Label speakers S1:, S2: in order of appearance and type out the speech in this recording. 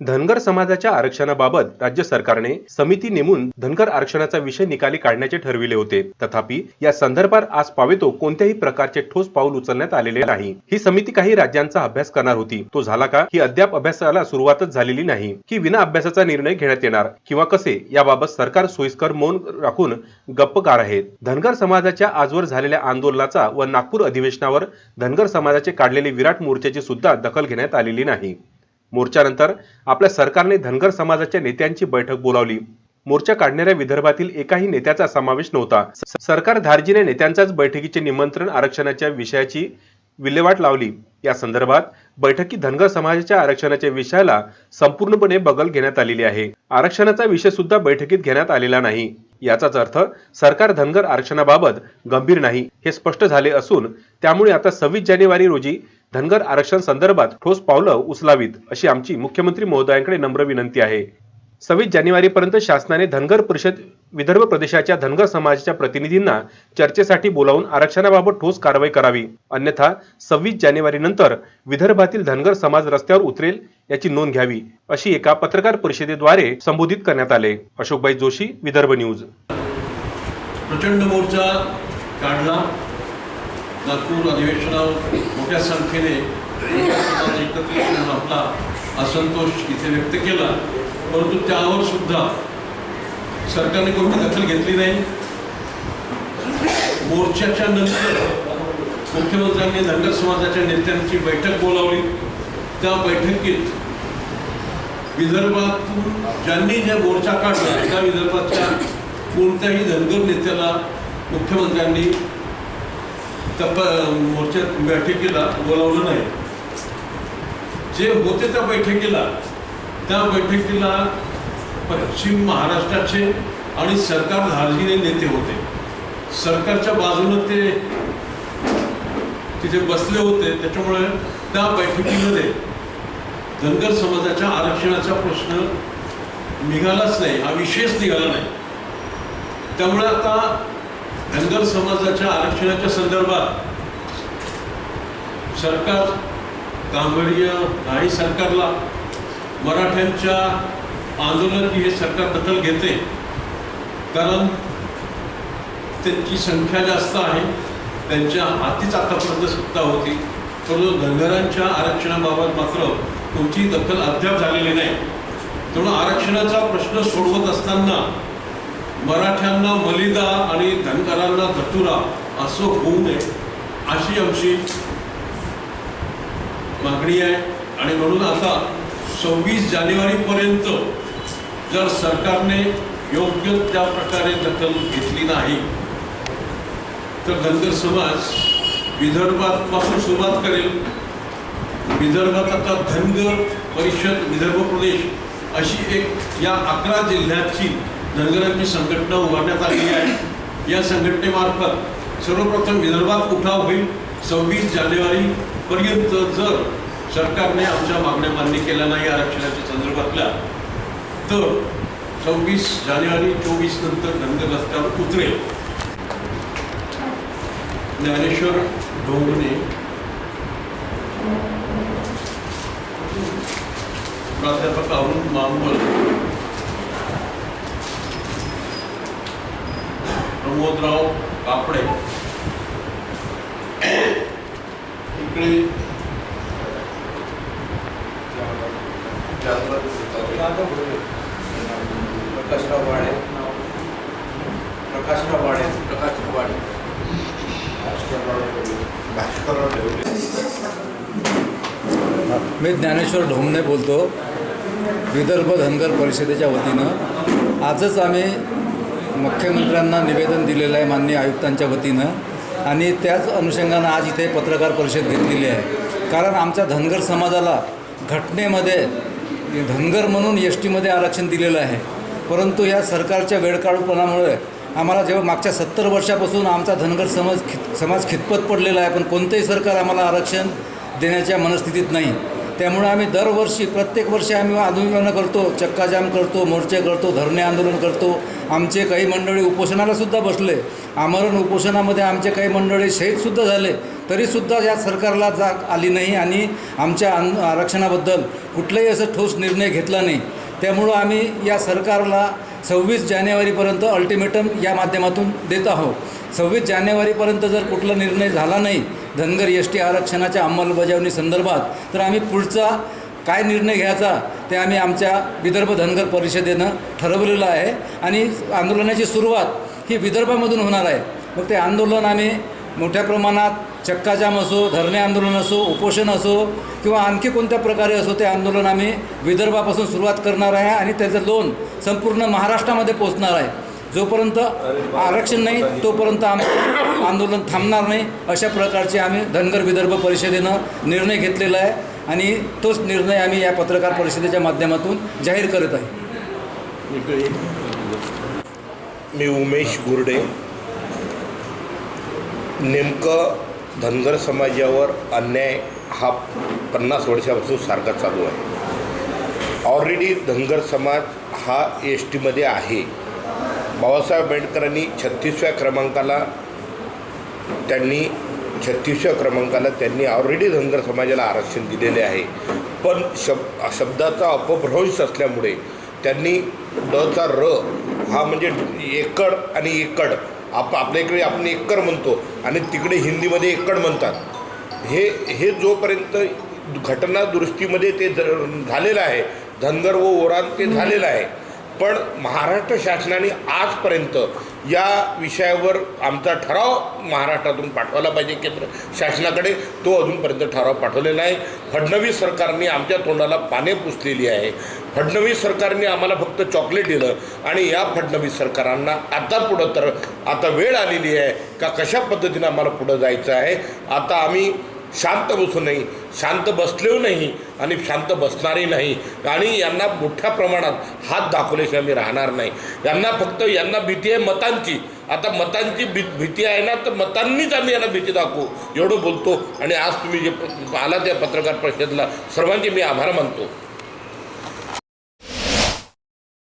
S1: धनगर समाजाच्या आरक्षणाबाबत राज्य सरकारने समिती नेमून धनगर आरक्षणाचा विषय निकाली काढण्याचे ठरविले होते. तथापि या संदर्भात आज पावेतो कोणत्याही प्रकारचे ठोस पाऊल उचलण्यात आलेले नाही. ही समिती काही राज्यांचा अभ्यास करणार होती. तो झाला का? ही अद्याप अभ्यासाला सुरुवातच झालेली नाही. की विना अभ्यासाचा निर्णय घेण्यात येणार किंवा कसे? याबाबत सरकार सोयीस्कर मौन राखून गप्पकार आहेत. धनगर समाजाच्या आजवर झालेल्या आंदोलनाचा व नागपूर अधिवेशनावर धनगर समाजाचे काढलेले विराट मोर्चाची सुद्धा दखल घेण्यात आलेली नाही. मोर्चानंतर आपल्या सरकारने धनगर समाजाच्या नेत्यांची बैठक बोलावली. मोर्चा काढणाऱ्या विदर्भातील एकाही नेत्याचा समावेश नव्हता. सरकार धार्जिने नेत्यांचाच बैठकीचे निमंत्रण आरक्षणाच्या विषयाची विल्हेवाट लावली. या संदर्भात बैठकीत धनगर समाजाच्या आरक्षणाच्या विषयाला संपूर्णपणे बगल घेण्यात आलेली आहे. आरक्षणाचा विषय सुद्धा बैठकीत घेण्यात आलेला नाही. याचाच अर्थ सरकार धनगर आरक्षणाबाबत गंभीर नाही. हे स्पष्ट झाले असून त्यामुळे आता सव्वीस जानेवारी रोजी धनगर आरक्षण संदर्भात ठोस पावलं उचलावीत अशी आमची मुख्यमंत्री महोदयांकडे नम्र विनंती आहे. सव्वीस जानेवारीपर्यंत शासनाने धनगर परिषद विदर्भ प्रदेशाच्या धनगर समाजाच्या प्रतिनिधींना चर्चेसाठी बोलावून आरक्षणाबाबत ठोस कारवाई करावी. अन्यथा सव्वीस जानेवारी नंतर विदर्भातील धनगर समाज रस्त्यावर उतरेल याची नोंद घ्यावी अशी एका पत्रकार परिषदेद्वारे संबोधित करण्यात आले. अशोकबाई जोशी विदर्भ न्यूज.
S2: प्रचंड मोर्चा काढला. नागपूर अधिवेशनावर मोठ्या संख्येने एकत्रित आपला असंतोष इथे व्यक्त केला. परंतु त्यावर सुद्धा सरकारने कोणती दखल घेतली नाही. मोर्चाच्या नंतर मुख्यमंत्र्यांनी धनगर समाजाच्या नेत्यांची बैठक बोलावली. त्या बैठकीत विदर्भातून ज्यांनी ज्या मोर्चा काढला त्या विदर्भातल्या कोणत्याही धनगर नेत्याला मुख्यमंत्र्यांनी त्या प- मोर्चा बैठकीला बोलावलं नाही. जे होते त्या बैठकीला त्या बैठकीला पश्चिम महाराष्ट्राचे आणि सरकार धार्जिने नेते होते. सरकारच्या बाजूने ते तिथे बसले होते त्याच्यामुळे त्या बैठकीमध्ये धनगर समाजाच्या आरक्षणाचा प्रश्न निघालाच नाही हा विशेष निघाला नाही. त्यामुळे आता धनगर समाजाच्या आरक्षणाच्या संदर्भात सरकार गांभीर्य नाही सरकारला. मराठ्यांच्या आंदोलनाची हे सरकार दखल घेते. कारण त्यांची संख्या जास्त आहे त्यांच्या हातीच आतापर्यंत सत्ता होती. परंतु धनगरांच्या आरक्षणाबाबत मात्र कोणतीही दखल अद्याप झालेली नाही. त्यामुळं आरक्षणाचा प्रश्न सोडवत असताना मराठ्यांना मलिदा आणि धनगरांना धतुरा असं होऊ नये अशी आमची मागणी आहे. आणि म्हणून आता सव्वीस जानेवारीपर्यंत जर सरकारने योग्य त्या प्रकारे दखल घेतली नाही तर धनगर समाज विदर्भापासून सुरुवात करेल. विदर्भात आता धनगर परिषद विदर्भ प्रदेश अशी एक या अकरा जिल्ह्याची धनगरांची संघटना उभारण्यात आलेली आहे. या संघटनेमार्फत सर्वप्रथम विदर्भात उठाव होईल. सव्वीस जानेवारीपर्यंत जर सरकारने आमच्या मागण्या मान्य केल्या नाही आरक्षणाच्या संदर्भातल्या तर सव्वीस जानेवारी चोवीस नंतर धनगर रस्त्यावर उतरेल. ज्ञानेश्वर ढोंगणे. प्राध्यापक अरुण मामल. प्रमोदराव कापडे इकडे
S3: प्रकाशराव वाडे प्रकाशराव वाडे प्रकाशराव वाडे
S4: मी ज्ञानेश्वर ढोमणे बोलतो विदर्भ धनगर परिषदेच्या वतीनं आजच आम्ही मुख्यमंत्र्यांना निवेदन दिलेलं आहे माननीय आयुक्तांच्या वतीनं. आणि त्याच अनुषंगानं आज इथे पत्रकार परिषद घेतलेली आहे. कारण आमच्या धनगर समाजाला घटनेमध्ये धनगर म्हणून एस टीमध्ये आरक्षण दिलेलं आहे. परंतु या सरकारच्या वेळकाळूपणामुळे आम्हाला जेव्हा मागच्या सत्तर वर्षापासून आमचा धनगर समाज खित समाज खितपत पडलेला आहे पण कोणतंही सरकार आम्हाला आरक्षण देण्याच्या मनस्थितीत नाही. त्यामुळे आम्ही दरवर्षी प्रत्येक वर्षी आम्ही आंदोलन करतो चक्काजाम करतो मोर्चे करतो धरणे आंदोलन करतो. आमचे काही मंडळी उपोषणालासुद्धा बसले. आमरण उपोषणामध्ये आमचे काही मंडळी शहीदसुद्धा झाले. तरीसुद्धा या सरकारला जाग आली नाही आणि आमच्या आन आरक्षणाबद्दल कुठलाही असं ठोस निर्णय घेतला नाही. त्यामुळं आम्ही या सरकारला सव्वीस जानेवारीपर्यंत अल्टिमेटम या माध्यमातून देत आहोत. सव्वीस जानेवारीपर्यंत जर कुठला निर्णय झाला नाही धनगर एस टी आरक्षणाच्या अंमलबजावणी संदर्भात तर आम्ही पुढचा काय निर्णय घ्यायचा ते आम्ही आमच्या विदर्भ धनगर परिषदेनं ठरवलेलं आहे. आणि आंदोलनाची सुरुवात ही विदर्भामधून होणार आहे. मग ते आंदोलन आम्ही मोठ्या प्रमाणात चक्काजाम असो धरणे आंदोलन असो उपोषण असो किंवा आणखी कोणत्या प्रकारे असो ते आंदोलन आम्ही विदर्भापासून सुरुवात करणार आहे आणि त्याचं लोन संपूर्ण महाराष्ट्रामध्ये पोचणार आहे. जोपर्यंत आरक्षण नाही तोपर्यंत आम्ही आंदोलन थांबणार नाही अशा प्रकारचे आम्ही धनगर विदर्भ परिषदेनं निर्णय घेतलेला आहे आणि तोच निर्णय आम्ही या पत्रकार परिषदेच्या माध्यमातून जाहीर करत आहे.
S5: मी उमेश गुर्डे. नेमकं धनगर समाजावर अन्याय हा पन्नास वर्षापासून सारखा चालू आहे. ऑलरेडी धनगर समाज हा एस टीमध्ये आहे. बाबासाहेब आंबेडकरांनी छत्तीसव्या क्रमांकाला त्यांनी छत्तीसव्या क्रमांकाला त्यांनी ऑलरेडी धनगर समाजाला आरक्षण दिलेले आहे. पण शब शब्दाचा अपभ्रंश असल्यामुळे त्यांनी डचा र हा म्हणजे एकड आणि एकड आप आपल्या इकडे आपण एकर म्हणतो आणि तिकडे हिंदीमध्ये एकड म्हणतात. हे हे जोपर्यंत घटना दुरुस्तीमध्ये ते झालेलं आहे धनगर व ओरान ते झालेलं आहे पण महाराष्ट्र शासनाने आजपर्यंत या विषयावर आमचा ठराव महाराष्ट्रातून पाठवायला पाहिजे. केंद्र शासनाकडे तो अजूनपर्यंत ठराव पाठवलेला आहे फडणवीस सरकारने आमच्या तोंडाला पाने पुसलेली आहे. फडणवीस सरकारने आम्हाला फक्त चॉकलेट दिलं आणि या फडणवीस सरकारांना आता पुढं तर आता वेळ आलेली आहे का कशा पद्धतीनं आम्हाला पुढं जायचं आहे? आता आम्ही शांत बसू नाही शांत बसलेव नाही आणि शांत बसणारही नाही. आणि यांना मोठ्या प्रमाणात हात दाखवल्याशिवाय आम्ही राहणार नाही. यांना फक्त यांना भीती आहे मतांची. आता मतांची भी भीती आहे ना तर मतांनीच आम्ही यांना भीती दाखवू. एवढं बोलतो. आणि आज तुम्ही जे आला त्या पत्रकार परिषदेला सर्वांचे मी आभार मानतो.